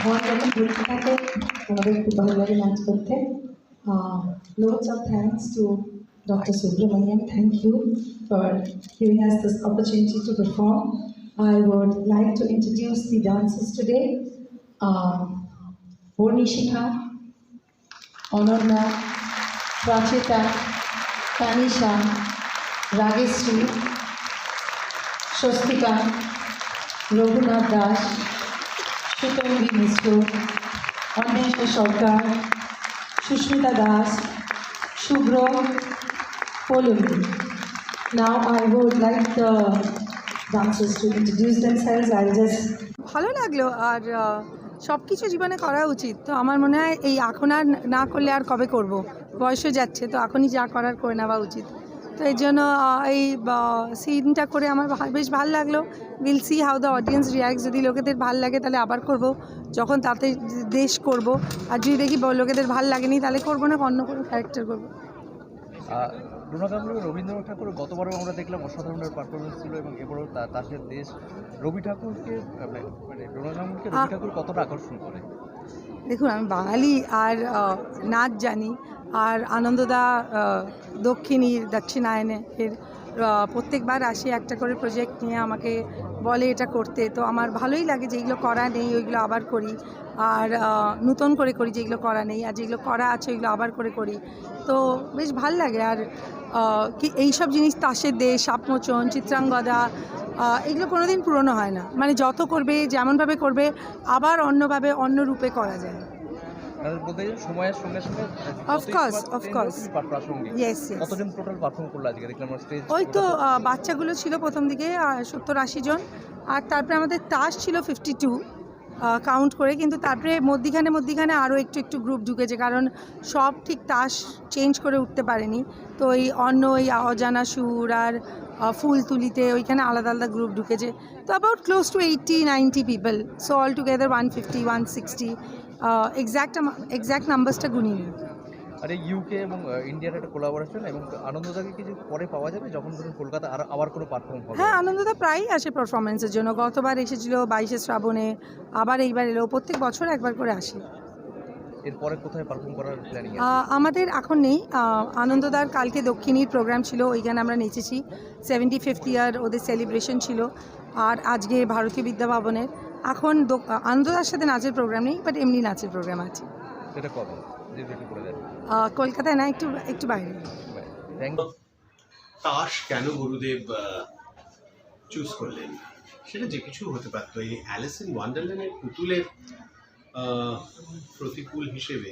আমার যখন ঘুরতে থাকে আমাদের খুব ভালো লাগে নাচ করতে loads of thanks to doctor Subramaniam thank you for giving us this opportunity to perform. I would like to introduce the dancers today. Um, Bornishika, Onarna, Prachita, Tanisha, Rageshri, Swastika Raghunath Das সুতঙ্গী Mishra Anwesha Sarkar, Susmita Das, Shubhra পলমি Now I would like the dancers to introduce themselves. I'll just ভালো লাগল আর সব কিছু জীবনে করা উচিত। তো আমার মনে হয় এই এখন আর না করলে আর কবে করব? বয়স যাচ্ছে, তো এখনই যা করার করে নেওয়া উচিত। তো এই জন্য এই সিনটা করে আমার বেশ ভালো লাগল। Will see how the audience react যদি লোকেদের ভালো লাগে তাহলে আবার করব। যখন তাতে দেশ করব। আর যদি দেখি লোকেদের ভালো লাগেনি তাহলে করব না অন্য কোনো ক্যারেক্টার করব। রবীন্দ্রনাথ ঠাকুর গতবারও আমরা দেখলাম অসাধারণ পারফরমেন্স ছিল এবং এবারও তা- তার সাথে দেশ রবি ঠাকুরকে মানে মানে রবি ঠাকুর কতটা আকর্ষণ করে? দেখুন আমি বাঙালি আর নাচ জানি। আর আনন্দদা আহ, দক্ষিণীর দক্ষিণায়নে এর প্রত্যেকবার আসি একটা করে প্রজেক্ট নিয়ে আমাকে বলে এটা করতে। তো আমার ভালোই লাগে যেগুলো করা নেই ওইগুলো আবার করি। আর নতুন করে করি যেগুলো করা নেই আর যেগুলো করা আছে ওইগুলো আবার করে করি। তো বেশ ভালো লাগে। আর কি এইসব জিনিস তাসের দেশ সাপমোচন চিত্রাঙ্গদা এগুলো কোনোদিন পুরনো হয় না। মানে যত করবে যেমনভাবে করবে আবার অন্যভাবে অন্য রূপে করা যায়। বলতে সময়ের সঙ্গে সঙ্গে. কতজন টোটাল পারফর্ম করল আজকে? দেখলাম স্টেজ ওই তো বাচ্চাগুলো ছিল প্রথম দিকে সত্তর আশি জন। আর তারপরে আমাদের তাস ছিল ফিফটি টু কাউন্ট করে। কিন্তু তারপরে মধ্যিখানে মধ্যিখানে আরও একটু একটু গ্রুপ ঢুকেছে। কারণ সব ঠিক তাস চেঞ্জ করে উঠতে পারেনি। তো এই অন্য ওই অজানা সুর আর ফুল তুলিতে ওইখানে আলাদা আলাদা গ্রুপ ঢুকেছে। তো about close to eighty ninety people so all together one fifty one sixty exact exact নাম্বারসটা গুনিনি আর এই ইউকে এবং ইন্ডিয়ার একটা কোলাবোরেশন এবং আনন্দদাকে কিছু পরে পাওয়া যাবে যখন ধরুন কলকাতা আর আবার কোনো পারফর্ম হবে? হ্যাঁ আনন্দদা প্রায়ই আসে পারফরমেন্সের জন্য। গতবার এসেছিল বাইশে শ্রাবণে আবার এইবার এলো। প্রত্যেক বছর একবার করে আসে। এরপরে কোথায় পারফর্ম করার প্ল্যানিং আমাদের এখন নেই। আনন্দদার কালকে দক্ষিণীর প্রোগ্রাম ছিল ওইখানে আমরা নেচেছি। সেভেন্টি ফিফথ ইয়ার ওদের সেলিব্রেশন ছিল। আর আজকে ভারতীয় বিদ্যাভবনের এখন আনন্দদার সাথে নাচের প্রোগ্রাম নেই বাট এমনি নাচের প্রোগ্রাম আছে। সেটা কবে? কলকাতায় না একটু একটু বাইরে। তাস কেন গুরুদেব চুজ করলেন? সেটা যে কিছু হতে পারতো। এই অ্যালিস ইন ওয়ান্ডারল্যান্ডের পুতুলের প্রতিকূল হিসেবে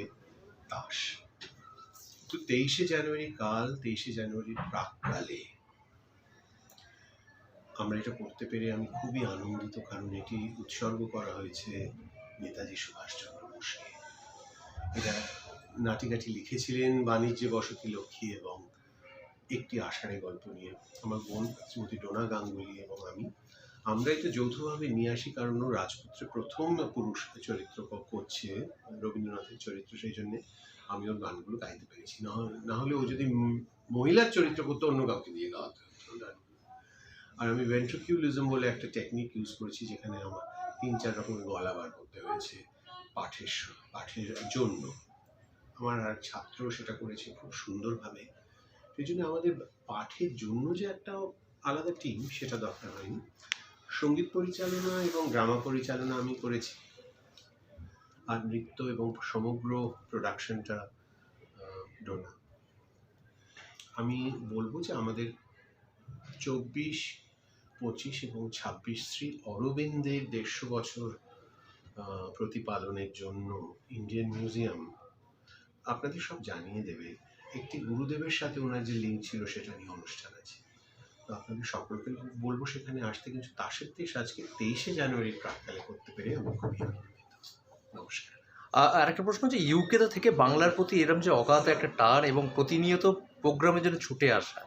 তাস। তো তেইশে জানুয়ারি কাল তেইশে জানুয়ারির প্রাককালে আমরা এটা করতে পেরে আমি খুবই আনন্দিত, কারণ এটি উৎসর্গ করা হয়েছে নেতাজি সুভাষচন্দ্র বোসকে এটা নাটিকাটি লিখেছিলেন বাণিজ্য বসতি লক্ষ্মী এবং একটি আষাঢ়ে গল্প নিয়ে। আমার বোন শ্রীমতী ডোনা গাঙ্গুলি এবং আমি, আমরা এটা যৌথভাবে নিয়ে আসি, কারণ রাজপুত্রে প্রথম পুরুষ চরিত্র করছে রবীন্দ্রনাথের চরিত্র, সেই জন্য আমি ওর গানগুলো গাইতে পেরেছি। না হলে- ও যদি মহিলার চরিত্র করতো, অন্য কাউকে দিয়ে গাওয়াতে। হতো। আর আমি ভেন্ট্রোকিউলিজম বলে একটা টেকনিক ইউজ করেছি যেখানে আমার তিন, চার রকমের গলা বার করতে হয়েছে পাঠের পাঠের জন্য। আমার আর ছাত্র সেটা করেছে খুব সুন্দরভাবে। সেই জন্য আমাদের পাঠের জন্য যে একটা আলাদা টিম সেটা দরকার হয়নি। সংগীত পরিচালনা এবং ড্রামা পরিচালনা আমি করেছি। আর নৃত্য এবং সমগ্র প্রোডাকশনটা ডোনা। আমি বলব যে আমাদের চব্বিশ পঁচিশ এবং ছাব্বিশ শ্রী অরবিন্দের দেড়শো বছর প্রতিপালনের জন্য ইন্ডিয়ান মিউজিয়াম আপনাদের সব জানিয়ে দেবে। একটি গুরুদেবের সাথে ওনার যে লিঙ্ক ছিল সেটা নিয়ে অনুষ্ঠান আছে। তো আপনাদের সকলকে বলব সেখানে আসতে কিন্তু তাসের দেশ আজকে তেইশে জানুয়ারির প্রাককালে করতে পেরে আমি খুবই আনন্দিত। নমস্কার। আর একটা প্রশ্ন হচ্ছে ইউকে থেকে বাংলার প্রতি এরম যে অগাধ একটা টান এবং প্রতিনিয়ত প্রোগ্রামের জন্য ছুটে আসা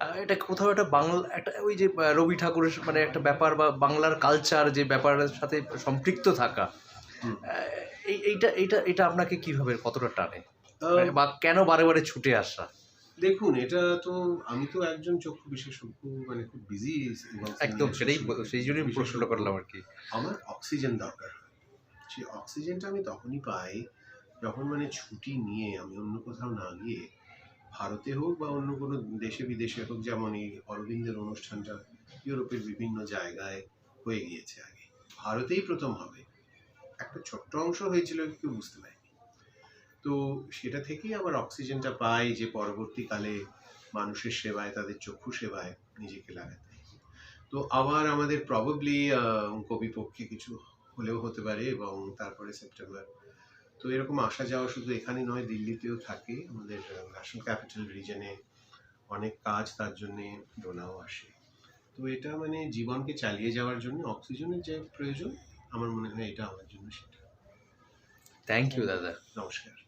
এটা কোথাও একটা বাংলা একটা ওই যে রবি ঠাকুরের মানে একটা ব্যাপার বা বাংলার কালচার যে ব্যাপারের সাথে সম্পৃক্ত থাকা এই এইটা এইটা এটা আপনাকে কীভাবে কতটা টানে? মানে বা কেন বারে বারে ছুটে আসা? দেখুন এটা তো আমি তো একজন চক্ষু বিশেষজ্ঞ মানে খুব বিজি একদম সেটাই সেই জন্যই প্রশ্নটা করলাম আর কি। আমার অক্সিজেন দরকার। সেই অক্সিজেনটা আমি তখনই পাই যখন মানে ছুটি নিয়ে আমি অন্য কোথাও না গিয়ে ভারতে হোক বা অন্য কোনো দেশে বিদেশে হোক, যেমন এই অরবিন্দের অনুষ্ঠানটা ইউরোপের বিভিন্ন জায়গায় হয়ে গিয়েছে আগে। ভারতেই প্রথম হবে। একটা ছোট্ট অংশ হয়েছিল, কেউ বুঝতে পারেনি। তো সেটা থেকেই আবার অক্সিজেনটা পাই যে পরবর্তীকালে মানুষের সেবায়, তাদের চক্ষু সেবায় নিজেকে লাগাতে তো আবার আমাদের প্রবাবলি কবিপক্ষে কিছু হলেও হতে পারে এবং তারপরে সেপ্টেম্বর তো এরকম আসা যাওয়া শুধু এখানে নয় দিল্লিতেও থাকে। আমাদের ন্যাশনাল ক্যাপিটাল রিজনে অনেক কাজ তার জন্যে ডোনাও আসে। তো এটা মানে জীবনকে চালিয়ে যাওয়ার জন্য অক্সিজেনের যে প্রয়োজন আমার মনে হয় এটা আমার জন্য সেটা। থ্যাংক ইউ দাদা। নমস্কার।